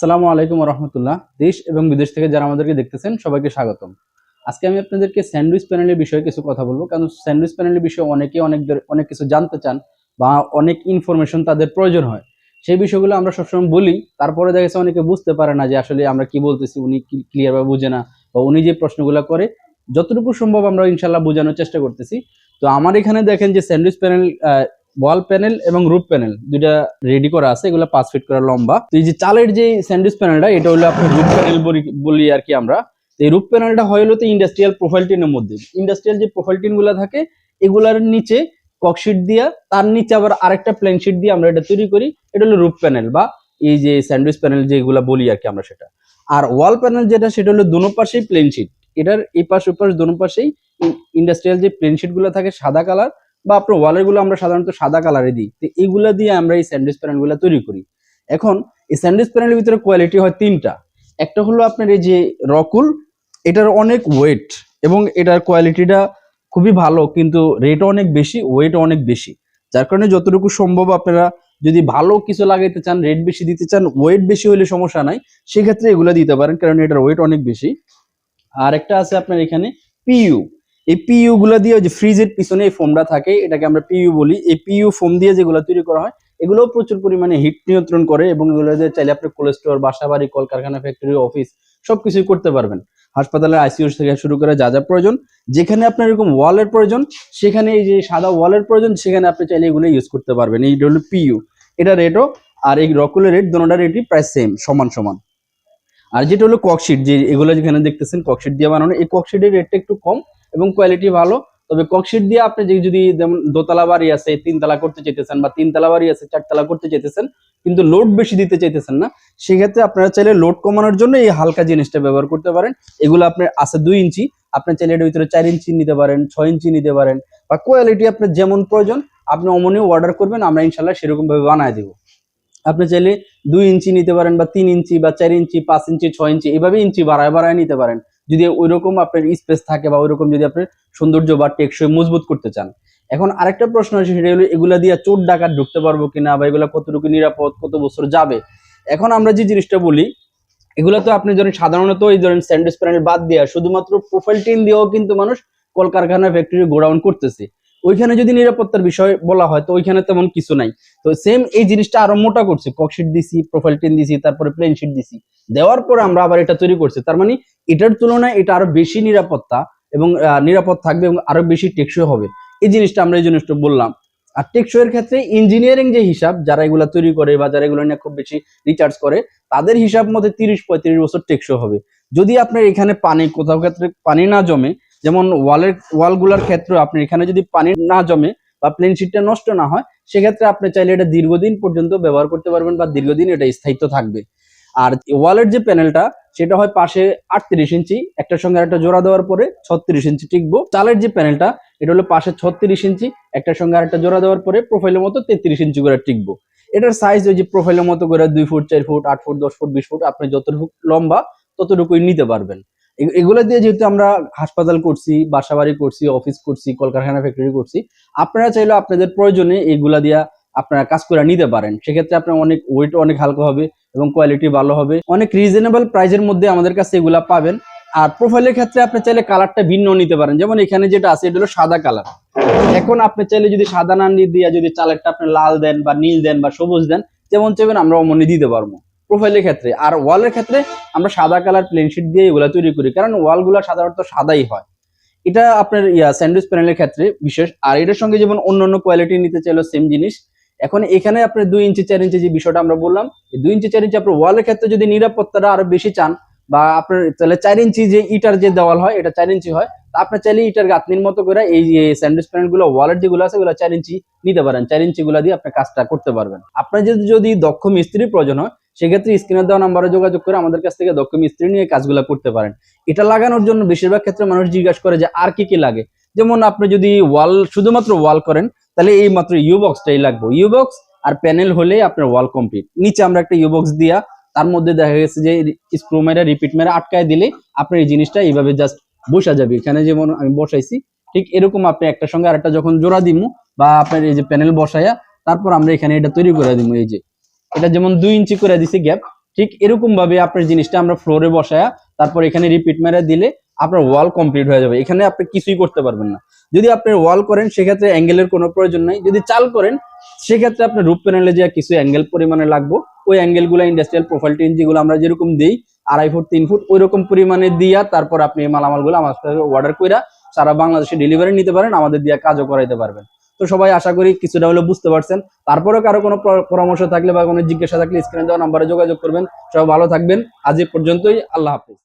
আসসালামু আলাইকুম রহমতুল্লাহ দেশ এবং বিদেশ থেকে যারা আমাদেরকে দেখতেছেন, সবাইকে স্বাগতম। আজকে আমি আপনাদেরকে স্যান্ডউইচ প্যানেলের বিষয়ে কিছু কথা বলব, কারণ স্যান্ডউইচ প্যানেলের বিষয়ে অনেকে অনেক অনেক কিছু জানতে চান বা অনেক ইনফরমেশন তাদের প্রয়োজন হয়। সেই বিষয়গুলো আমরা সবসময় বলি, তারপরে দেখা গেছে অনেকে বুঝতে পারে না যে আসলে আমরা কি বলতেছি, উনি ক্লিয়ার ভাবে বুঝে না, বা উনি যে প্রশ্নগুলো করে, যতটুকু সম্ভব আমরা ইনশাল্লাহ বোঝানোর চেষ্টা করতেছি। তো আমার এখানে দেখেন যে স্যান্ডউইচ প্যানেল ওয়াল প্যানেল এবং রুফ প্যানেল, দুইটা রেডি করা আছে, এগুলো পাঁচ ফিট করা লম্বা। তো এই যে চালের যে স্যান্ডউইচ প্যানেলটা এটা হলো আপনার রুফ প্যানেল বলি আর কি আমরা। এই রুফ প্যানেলটা হয় হলো তো ইন্ডাস্ট্রিয়াল প্রোফাইল টিনের মধ্যে। ইন্ডাস্ট্রিয়াল যে প্রোফাইল টিনগুলা থাকে, এগুলার নিচে ককশিট দিয়া, তার নিচে আবার আরেকটা প্লেন শিট দিয়ে আমরা এটা তৈরি করি। এটা হলো রুফ প্যানেল বা এই যে স্যান্ডউইচ প্যানেল যেগুলা বলি আর কি আমরা সেটা। আর ওয়াল প্যানেল যেটা, সেটা হলো দুনো পাশেই প্লেন শিট এটার এই পাশ ওই পাশ দোনো পাশেই ইন্ডাস্ট্রিয়াল যে প্লেন শিটগুলো থাকে, সাদা কালার বা আপনার ওয়ালেরগুলো আমরা সাধারণত সাদা কালারে দিই। তো এইগুলা দিয়ে আমরা এই স্যান্ডউইচ প্যানেলগুলা তৈরি করি। এখন এই স্যান্ডউইচ প্যানেলের ভিতরে কোয়ালিটি হয় তিনটা। একটা হলো আপনার এই যে রকুল এটার অনেক ওয়েট এবং এটার কোয়ালিটিটা খুবই ভালো, কিন্তু রেটও অনেক বেশি ওয়েটও অনেক বেশি। যার কারণে যতটুকু সম্ভব আপনারা যদি ভালো কিছু লাগাইতে চান রেট বেশি দিতে চান ওয়েট বেশি হলে সমস্যা নাই, সেক্ষেত্রে এগুলো দিতে পারেন, কারণ এটার ওয়েট অনেক বেশি। আর একটা আছে আপনার এখানে পিইউ এই পিইউ গুলা দিয়ে ওই যে ফ্রিজের পিছনে এই ফোমটা থাকে, এটাকে আমরা পিইউ বলি। এই পিইউ ফোম দিয়ে যেগুলো তৈরি করা হয় এগুলো প্রচুর পরিমাণে হিট নিয়ন্ত্রণ করে এবং এগুলো দিয়ে চাইলে আপনি কোল্ড স্টোর বাসা বাড়ি কলকারখানা ফ্যাক্টরি অফিস সবকিছুই করতে পারবেন। হাসপাতালের আইসিইউ থেকে শুরু করে যা যা প্রয়োজন, যেখানে আপনার এরকম ওয়ালের প্রয়োজন, সেখানে এই যে সাদা ওয়ালের প্রয়োজন, সেখানে আপনি চাইলে এগুলো ইউজ করতে পারবেন। এই হলো পিইউ এটা রেটও আর এই রকুলের রেট দোনোটা রেটই প্রায় সেম সমান সমান। আর যেটা হলো ককশিট যে এগুলো যেখানে দেখতেছেন ককশিট দিয়ে বানানো, এই ককশিটের রেটটা একটু কম এবং কোয়ালিটি ভালো। তবে ককশিট দিয়ে আপনি যে যদি যেমন দোতলা বাড়ি আছে, তিনতলা করতে চাইতেছেন বা তিনতলা বাড়ি আছে, চারতলা করতে চাইতেছেন, কিন্তু লোড বেশি দিতে চাইতেছেন না, সেক্ষেত্রে আপনারা চাইলে লোড কমানোর জন্য এই হালকা জিনিসটা ব্যবহার করতে পারেন। এগুলো আপনার আছে দুই ইঞ্চি, আপনি চাইলে এটার ভিতরে চার ইঞ্চি নিতে পারেন, ছয় ইঞ্চি নিতে পারেন বা কোয়ালিটি আপনার যেমন প্রয়োজন, আপনি অমনি অর্ডার করবেন, আমরা ইনশাল্লাহ সেরকম ভাবে বানায় দিব। আপনি চাইলে দুই ইঞ্চি নিতে পারেন বা তিন ইঞ্চি বা চার ইঞ্চি, পাঁচ ইঞ্চি, ছয় ইঞ্চি, এভাবে ইঞ্চি বাড়ায় বাড়ায় নিতে পারেন। যদি ওইরকম আপনার স্পেস থাকে বা ওইরকম যদি আপনার সৌন্দর্য বা টেকসই মজবুত করতে চান। এখন আরেকটা প্রশ্ন আছে সেটা হলো এগুলা দিয়ে চোর ডাকাত ঢুকতে পারব কিনা বা এগুলা কতটুকু নিরাপদ, কত বছর যাবে? এখন আমরা যে জিনিসটা বলি, এগুলো তো আপনি ধরেন সাধারণত এই ধরেন স্যান্ডেস প্যানেল বাদ দেওয়া শুধুমাত্র প্রোফাইল টিন দিয়েও কিন্তু মানুষ কলকারখানা ফ্যাক্টরি গোডাউন করতেছে। ওইখানে যদি নিরাপত্তার বিষয় বলা হয়, তো ওইখানে তেমন কিছু নাই। তো সেম এই জিনিসটা আরও মোটা করছে। ককশিট দিছি প্রোফাইল টিন দিছি, তারপরে প্লেন শিট দিছি। দেওয়ার পরে আমরা আবার এটা তৈরি করছি। তার মানে এটার তুলনায় এটা আরও বেশি নিরাপত্তা এবং নিরাপদ থাকবে এবং আরও বেশি টেকসই হবে। এই জিনিসটা আমরা এই জিনিসটা বললাম। আর টেকসইয়ের ক্ষেত্রে ইঞ্জিনিয়ারিং যে হিসাব, যারা এগুলা তৈরি করে বা যারা এগুলো নিয়ে খুব বেশি রিচার্জ করে, তাদের হিসাব মতে তিরিশ পঁয়ত্রিশ বছর টেকসই হবে। যদি আপনার এখানে পানি, কোথাও ক্ষেত্রে পানি না জমে যেমন ওয়ালের, ওয়ালগুলোর ক্ষেত্রে আপনি এখানে যদি পানি না জমে বা প্লেন শিটটা নষ্ট না হয়, সেক্ষেত্রে আপনি চাইলে এটা দীর্ঘদিন পর্যন্ত ব্যবহার করতে পারবেন বা দীর্ঘদিন এটা স্থায়িত্ব থাকবে। আর ওয়ালের যে প্যানেলটা, সেটা হয় পাশে আটত্রিশ ইঞ্চি, একটার সঙ্গে একটা জোড়া দেওয়ার পরে ছত্রিশ ইঞ্চি টিকবো। চালের যে প্যানেলটা, এটা হলো পাশে ছত্রিশ ইঞ্চি, একটার সঙ্গে আরেকটা জোড়া দেওয়ার পরে প্রোফাইলের মতো তেত্রিশ ইঞ্চি করে টিকবো। এটার সাইজ ওই যে প্রোফাইলের মতো করে দুই ফুট, চার ফুট, আট ফুট, দশ ফুট, বিশ ফুট, আপনি যতটুকু লম্বা, ততটুকুই নিতে পারবেন। এগুলো দিয়ে যেহেতু আমরা হাসপাতাল করছি, বাসাবাড়ি করছি অফিস করছি, কলকারখানা ফ্যাক্টরি করছি, আপনারা চাইলে আপনাদের প্রয়োজনে এগুলা দিয়া আপনারা কাজ করে নিতে পারেন। সেক্ষেত্রে আপনার অনেক ওয়েট অনেক হালকা হবে এবং কোয়ালিটি ভালো হবে। অনেক রিজনেবল প্রাইজের মধ্যে আমাদের কাছে এগুলা পাবেন। আর প্রোফাইলের ক্ষেত্রে আপনি চাইলে কালারটা ভিন্ন নিতে পারেন। যেমন এখানে যেটা আছে, এটা হলো সাদা কালার এখন আপনি চাইলে যদি সাদা না দিয়ে যদি চালেরটা আপনি লাল দেন বা নীল দেন বা সবুজ দেন, যেমন চাইবেন আমরা অমনি দিতে পারব। প্রোফাইলের ক্ষেত্রে। আর ওয়ালের ক্ষেত্রে আমরা সাদা কালার প্লেন শিট দিয়ে এগুলা তৈরি করি, কারণ ওয়ালগুলো সাধারণত সাদাই হয়। এটা আপনার ইয়া স্যান্ডউইচ প্যানেলের ক্ষেত্রে বিশেষ। আর এটার সঙ্গে যেমন অন্যান্য কোয়ালিটি নিতে চাইলো সেম জিনিস। এখন এখানে আপনার দুই ইঞ্চি চার ইঞ্চি যে বিষয়টা আমরা বললাম দুই ইঞ্চি চার ইঞ্চি আপনার ওয়ালের ক্ষেত্রে যদি নিরাপত্তাটা আরও বেশি চান, বা আপনার তাহলে চার ইঞ্চি যে ইটার যে দেওয়াল হয়, এটা চার ইঞ্চি হয়, তা আপনার চাইলে ইটার গাঁথনির মতো করে এই যে স্যান্ডউইচ প্যানেলগুলো ওয়ালের যেগুলো আছে, ওগুলো চার ইঞ্চি নিতে পারেন। চার ইঞ্চি গুলা দিয়ে আপনি কাজটা করতে পারবেন। আপনার যদি যদি দক্ষ মিস্ত্রির প্রয়োজন হয় সেক্ষেত্রে স্ক্রিনে দেওয়া নাম্বারে যোগাযোগ করে আমাদের কাছ থেকে দক্ষ মিস্ত্রি নিয়ে কাজগুলো করতে পারেন। এটা লাগানোর জন্য বেশিরভাগ ক্ষেত্রে মানুষ জিজ্ঞাসা করে যে, আর কি কি লাগে? যেমন আপনি যদি ওয়াল শুধুমাত্র ওয়াল করেন, তাহলে এই মাত্র ইউ বক্সটাই লাগবে। ইউ বক্স আর প্যানেল হলে আপনার ওয়াল কমপ্লিট নিচে আমরা একটা ইউ বক্স দিয়া, তার মধ্যে দেখা গেছে যে স্ক্রু মেরা রিপিট মেরা আটকায় দিলে আপনার এই জিনিসটা এইভাবে জাস্ট বসা যাবে। এখানে যেমন আমি বসাইছি, ঠিক এরকম আপনি একটা সঙ্গে আরেকটা যখন জোড়া দিমু বা আপনার এই যে প্যানেল বসাইয়া তারপর আমরা এখানে এটা তৈরি করে দিমু এই যে। এটা যেমন দুই ইঞ্চি করে দিছি গ্যাপ ঠিক এরকম ভাবে আপনার জিনিসটা আমরা ফ্লোরে বসায়া তারপর এখানে রিপিট মেরে দিলে আপনার ওয়াল কমপ্লিট হয়ে যাবে। এখানে আপনি কিছুই করতে পারবেন না। যদি আপনি ওয়াল করেন, সেক্ষেত্রে অ্যাঙ্গেলের কোনো প্রয়োজন নাই। যদি চাল করেন, সেক্ষেত্রে আপনার রুপ প্যানেলে যে কিছু অ্যাঙ্গেল পরিমাণে লাগবে, ওই অ্যাঙ্গেলগুলো ইন্ডাস্ট্রিয়াল প্রোফাইল টিন যেগুলো আমরা যেরকম দিই, আড়াই ফুট, তিন ফুট ওই রকম পরিমাণে দিয়া তারপর আপনি মালামালগুলো আমার কাছে অর্ডার কইরা সারা বাংলাদেশে ডেলিভারি নিতে পারেন, আমাদের দিয়ে কাজও করাইতে পারবেন। তো সবাই আশা করি কিছুটা হলেও বুঝতে পারছেন। তারপরেও কারও কোনো পরামর্শ থাকলে বা কোনো জিজ্ঞাসা থাকলে স্ক্রিনে দেওয়া নাম্বারে যোগাযোগ করবেন। সবাই ভালো থাকবেন। আজ পর্যন্তই। আল্লাহ হাফিজ।